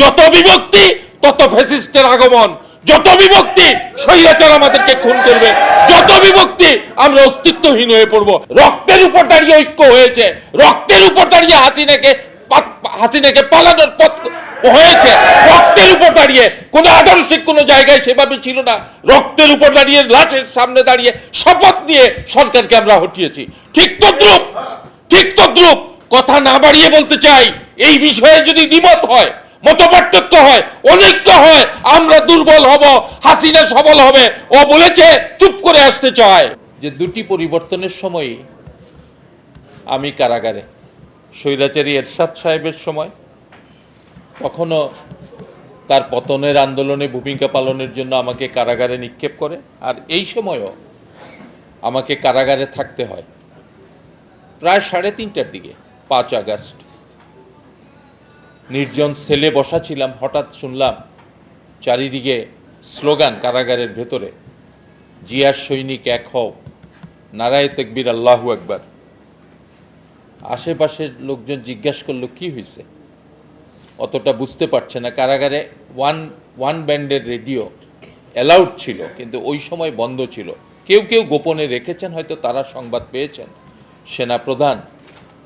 যত বিভক্তি, তত ফ্যাসিস্টের আগমন। যত বিভক্তি, স্বৈরাচার আমাদেরকে খুন করবে। যত বিভক্তি, আমরা অস্তিত্বহীন হয়ে পড়ব। রক্তের উপর দাঁড়িয়ে ঐক্য হয়েছে। রক্তের উপর দাঁড়িয়ে হাসিনাকে হাসিনাকে পালানোর পথ হয়েছে। রক্তের উপর দাঁড়িয়ে কোন আদর্শিক কোন জায়গায় সেভাবে ছিল না। রক্তের উপর দাঁড়িয়ে, লাশের সামনে দাঁড়িয়ে শপথ নিয়ে সরকারকে আমরা হটিয়েছি। ঠিক তদ্রুপ ঠিক তদ্রুপ, কথা না বাড়িয়ে বলতে চাই। এই বিষয়ে যদি দ্বিমত হয় মতপার্থক্য হয় অনৈক্য হয়, আমরা দুর্বল হব, হাসিনা সবল হবে। ও বলেছে, চুপ করে আসতে চায়। যে দুটি পরিবর্তনের সময় আমি কারাগারে, স্বৈরাচারী এরশাদ সাহেবের সময়, কখনো তার পতনের আন্দোলনে ভূমিকা পালনের জন্য আমাকে কারাগারে নিক্ষেপ করে, আর এই সময়ও আমাকে কারাগারে থাকতে হয়। প্রায় সাড়ে তিনটার দিকে, পাঁচ আগস্ট। নির্জন সেলে বসা ছিলাম, হঠাৎ শুনলাম চারিদিকে স্লোগান কারাগারের ভেতরে, জিয়ার সৈনিক এক হও, নারায় তেকবির, আল্লাহু একবার আশেপাশের লোকজন জিজ্ঞাসা করল, কি হয়েছে অতটা বুঝতে পারছে না, কারাগারে ওয়ান ওয়ান ব্যান্ডের রেডিও অ্যালাউড ছিল, কিন্তু ওই সময় বন্ধ ছিল। কেউ কেউ গোপনে রেখেছেন, হয়তো তারা সংবাদ পেয়েছেন। সেনা প্রধান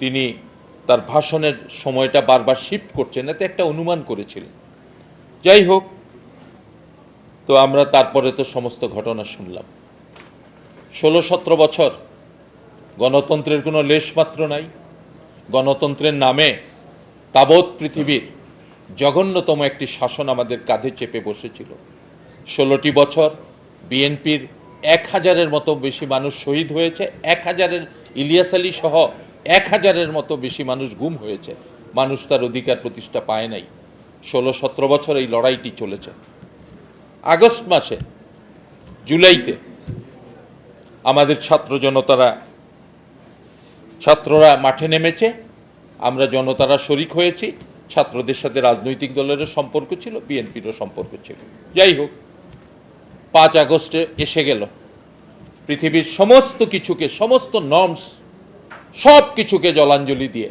তিনি তার ভাষণের সময়টা বারবার শিফট করছেন এতে একটা অনুমান করেছিলেন। যাই হোক, তো আমরা তারপরে তো সমস্ত ঘটনা শুনলাম। ষোলো সতেরো বছর, গণতন্ত্রের কোনো লেশমাত্র নাই। গণতন্ত্রের নামে তাবৎ পৃথিবীর জঘন্যতম একটি শাসন আমাদের কাঁধে চেপে বসেছিল। ষোলোটি বছর, বিএনপির এক হাজারের মতো বেশি মানুষ শহীদ হয়েছে, এক হাজারের ইলিয়াস আলী সহ এক হাজারের মতো বেশি মানুষ গুম হয়েছে। মানুষ তার অধিকার প্রতিষ্ঠা পায় নাই। ষোলো সতেরো বছর এই লড়াইটি চলেছে। আগস্ট মাসে, জুলাইতে আমাদের ছাত্র জনতারা, ছাত্ররা মাঠে নেমেছে। আমরা জনতারা শরিক হয়েছি। ছাত্রদের সাথে রাজনৈতিক দলেরও সম্পর্ক ছিল, বিএনপিরও সম্পর্ক ছিল। যাই হোক, পাঁচ আগস্টে এসে গেল। পৃথিবীর সমস্ত কিছুকে, সমস্ত নর্মস সব কিছুকে জলাঞ্জলি দিয়ে।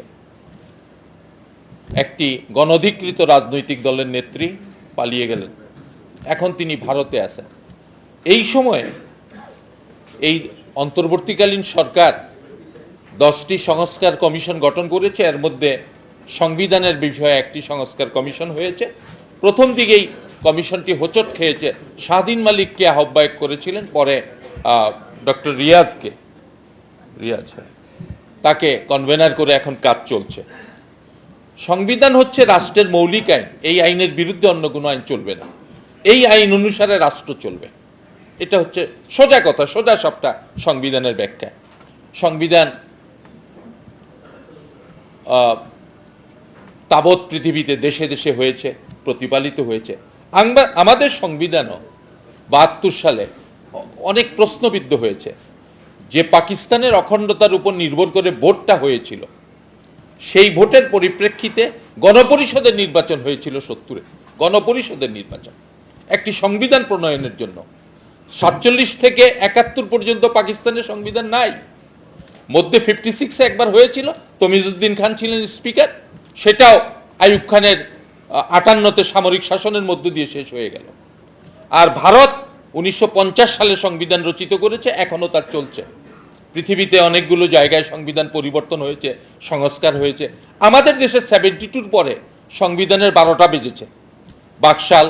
একটি গণধিকৃত রাজনৈতিক দলের নেত্রী পালিয়ে গেলেন। এখন তিনি ভারতে আছেন। এই সময়ে এই অন্তর্বর্তীকালীন সরকার দশটি সংস্কার কমিশন গঠন করেছে। এর মধ্যে সংবিধানের বিষয়ে একটি সংস্কার কমিশন হয়েছে। প্রথম দিকেই কমিশনটি হোঁচট খেয়েছে। স্বাধীন মালিককে আহ্বায়ক করেছিলেন। পরে ডক্টর রিয়াজকে। রিয়াজ হ্যাঁ, তাকে কনভেনার করে এখন কাজ চলছে। সংবিধান হচ্ছে রাষ্ট্রের মৌলিক আইন। এই আইনের বিরুদ্ধে অন্য কোনো আইন চলবে না। এই আইন অনুসারে রাষ্ট্র চলবে। এটা হচ্ছে সোজা কথা, সোজা সবটা সংবিধানের ব্যাখ্যা। সংবিধান তাবৎ পৃথিবীতে দেশে দেশে হয়েছে, প্রতিপালিত হয়েছে। আমাদের সংবিধানও বাহাত্তর সালে অনেক প্রশ্নবিদ্ধ হয়েছে। যে পাকিস্তানের অখণ্ডতার উপর নির্ভর করে ভোটটা হয়েছিল, সেই ভোটের পরিপ্রেক্ষিতে গণপরিষদের নির্বাচন হয়েছিল সত্তরে। গণপরিষদের নির্বাচন। একটি সংবিধান প্রণয়নের জন্য। সাতচল্লিশ থেকে একাত্তর পর্যন্ত পাকিস্তানের সংবিধান নাই। মধ্যে ফিফটি সিক্সে একবার হয়েছিল, তমিজুদ্দিন খান ছিলেন স্পিকার সেটাও আইয়ুব খানের আটান্নতে সামরিক শাসনের মধ্য দিয়ে শেষ হয়ে গেল। আর ভারত উনিশশো পঞ্চাশ সালে সংবিধান রচিত করেছে, এখনও তার চলছে। পৃথিবীতে অনেকগুলো জায়গায় সংবিধান পরিবর্তন হয়েছে, সংস্কার হয়েছে। আমাদের দেশে সেভেন্টি টুর পরে সংবিধানের বারোটা বেজেছে। বাকশাল,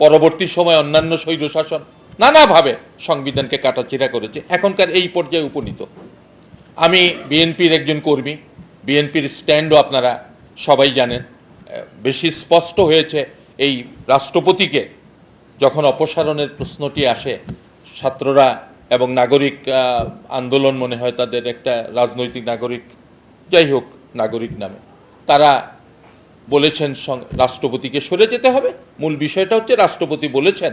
পরবর্তী সময় অন্যান্য স্বৈরশাসন নানাভাবে সংবিধানকে কাটাচিরা করেছে, এখনকার এই পর্যায়ে উপনীত। আমি বিএনপির একজন কর্মী, বিএনপির স্ট্যান্ডও আপনারা সবাই জানেন। বেশি স্পষ্ট হয়েছে এই রাষ্ট্রপতিকে যখন অপসারণের প্রশ্নটি আসে, ছাত্ররা এবং নাগরিক আন্দোলন মনে হয় তাদের একটা রাজনৈতিক নাগরিক, যাই হোক, নাগরিক নামে। তারা বলেছেন রাষ্ট্রপতিকে সরে যেতে হবে। মূল বিষয়টা হচ্ছে রাষ্ট্রপতি বলেছেন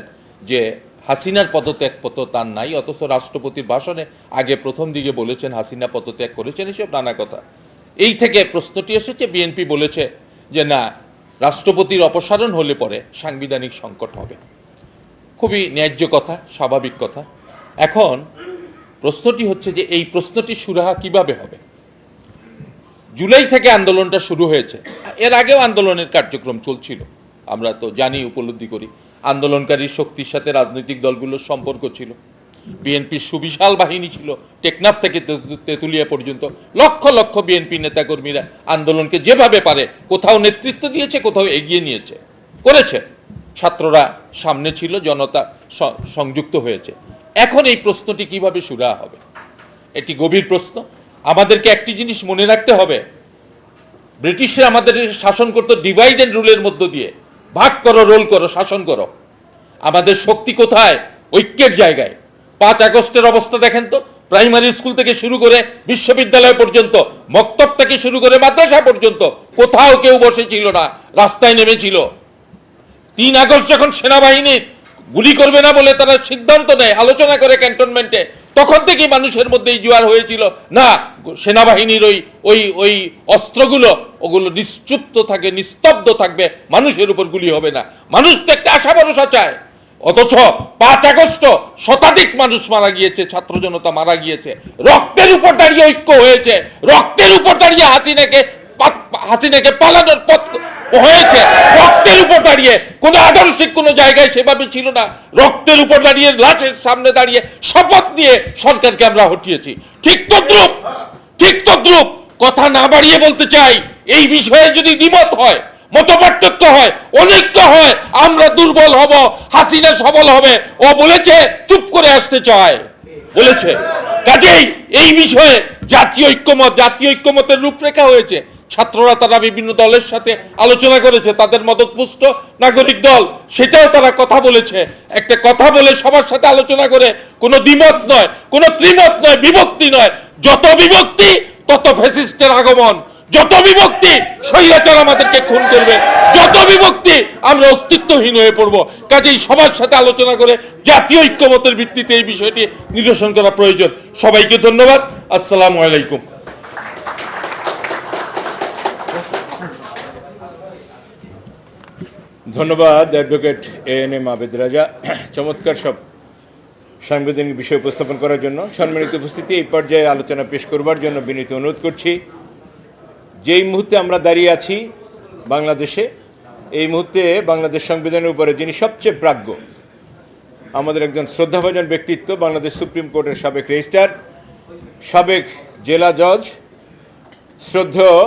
যে হাসিনার পদত্যাগ পত তার নাই, অথচ রাষ্ট্রপতির ভাষণে আগে প্রথম দিকে বলেছেন হাসিনা পদত্যাগ করেছেন এসব নানা কথা। এই থেকে প্রশ্নটি এসেছে বিএনপি বলেছে যে না, রাষ্ট্রপতির অপসারণ হলে পরে সাংবিধানিক সংকট হবে। খুবই ন্যায্য কথা, স্বাভাবিক কথা। এখন প্রশ্নটি হচ্ছে যে এই প্রশ্নটি সুরাহা কীভাবে হবে? জুলাই থেকে আন্দোলনটা শুরু হয়েছে। এর আগেও আন্দোলনের কার্যক্রম চলছিল। আমরা তো জানি, উপলব্ধি করি, আন্দোলনকারী শক্তির সাথে রাজনৈতিক দলগুলোর সম্পর্ক ছিল। বিএনপির সুবিশাল বাহিনী ছিল, টেকনাফ থেকে তেতু- তেঁতুলিয়া পর্যন্ত। লক্ষ লক্ষ বিএনপি নেতাকর্মীরা আন্দোলনকে যেভাবে পারে, কোথাও নেতৃত্ব দিয়েছে, কোথাও এগিয়ে নিয়েছে, করেছে। ছাত্ররা সামনে ছিল, জনতা সংযুক্ত হয়েছে। এখন এই প্রশ্নটি কীভাবে সুরা হবে? এটি গভীর প্রশ্ন। আমাদেরকে একটি জিনিস মনে রাখতে হবে। ব্রিটিশরা আমাদের শাসন করতো ডিভাইড অ্যান্ড রুলের মধ্য দিয়ে। ভাগ করো রোল করো, শাসন করো। আমাদের শক্তি কোথায়? ঐক্যের জায়গায়। পাঁচ আগস্টের অবস্থা দেখেন তো। প্রাইমারি স্কুল থেকে শুরু করে বিশ্ববিদ্যালয় পর্যন্ত, মক্তব থেকে শুরু করে মাদ্রাসা পর্যন্ত কোথাও কেউ বসেছিল না, রাস্তায় নেমেছিল। তিন আগস্ট যখন সেনাবাহিনী গুলি করবে না বলে তারা সিদ্ধান্ত নেয়, আলোচনা করে ক্যান্টনমেন্টে। তখন থেকেই মানুষের মধ্যে এই জোয়ার হয়েছিল। না, সেনাবাহিনীর ওই ওই ওই অস্ত্রগুলো, ওগুলো নিশ্চুপ্ত থাকে, নিস্তব্ধ থাকবে, মানুষের উপর গুলি হবে না। মানুষ তো একটা আশা ভরসা চায়। অথচ পাঁচ আগস্ট শতাধিক মানুষ মারা গিয়েছে, ছাত্র জনতা মারা গিয়েছে। রক্তের উপর দাঁড়িয়ে ঐক্য হয়েছে। রক্তের উপর দাঁড়িয়ে হাসিনাকে হাসিনাকে পালানোর পথ হয়েছে। রক্তের উপর দাঁড়িয়ে, কোন আদর্শিক কোন জায়গায় সেভাবে ছিল না। রক্তের উপর দাঁড়িয়ে, লাশের সামনে দাঁড়িয়ে শপথ নিয়ে সরকারকে আমরা হটিয়েছি। ঠিক তদ্রুপ ঠিক তদ্রুপ, কথা না বাড়িয়ে বলতে চাই, এই বিষয়ে যদি দ্বিমত হয়, মতপার্থক্য হয় অনৈক্য হয়, আমরা দুর্বল হব, হাসিনা সবল হবে, ও বলেছে, চুপ করে আসতে চায়। বলেছে। কাজেই এই বিষয়ে জাতীয় ঐক্যমত, জাতীয় ঐক্যমতের রূপরেখা হয়েছে। ছাত্ররা তারা বিভিন্ন দলের সাথে আলোচনা করেছে, তাদের মদতপুষ্ট নাগরিক দল, সেটাও তারা কথা বলেছে। একটা কথা বলে সবার সাথে আলোচনা করে কোনো দ্বিমত নয়, কোনো ত্রিমত নয়, বিভক্তি নয়। যত বিভক্তি, তত ফ্যাসিস্টের আগমন। যত বিভক্তি, স্বৈরাচার আমাদেরকে খুন করবে। যত বিভক্তি, আমরা অস্তিত্বহীন হয়ে পড়ব। কাজেই সবার সাথে আলোচনা করে জাতীয় ঐক্যমতের ভিত্তিতে এই বিষয়টি নিরসন করা প্রয়োজন। সবাইকে ধন্যবাদ। আসসালামু আলাইকুম। ধন্যবাদ advocate A N M Abed Raja. চমৎকার সব সাংবিধানিক বিষয় উপস্থাপন করার জন্য। সম্মানিত উপস্থিতি, এই পর্যায়ে আলোচনা পেশ করবার জন্য বিনীত অনুরোধ করছি। যেই মুহূর্তে আমরা দাঁড়িয়ে আছি বাংলাদেশে, এই মুহূর্তে বাংলাদেশ সংবিধানের উপরে যিনি সবচেয়ে প্রাজ্ঞ, আমাদের একজন শ্রদ্ধাভাজন ব্যক্তিত্ব, বাংলাদেশ সুপ্রিম কোর্টের সাবেক রেজিস্ট্রার, সাবেক জেলা জজ শ্রদ্ধেয়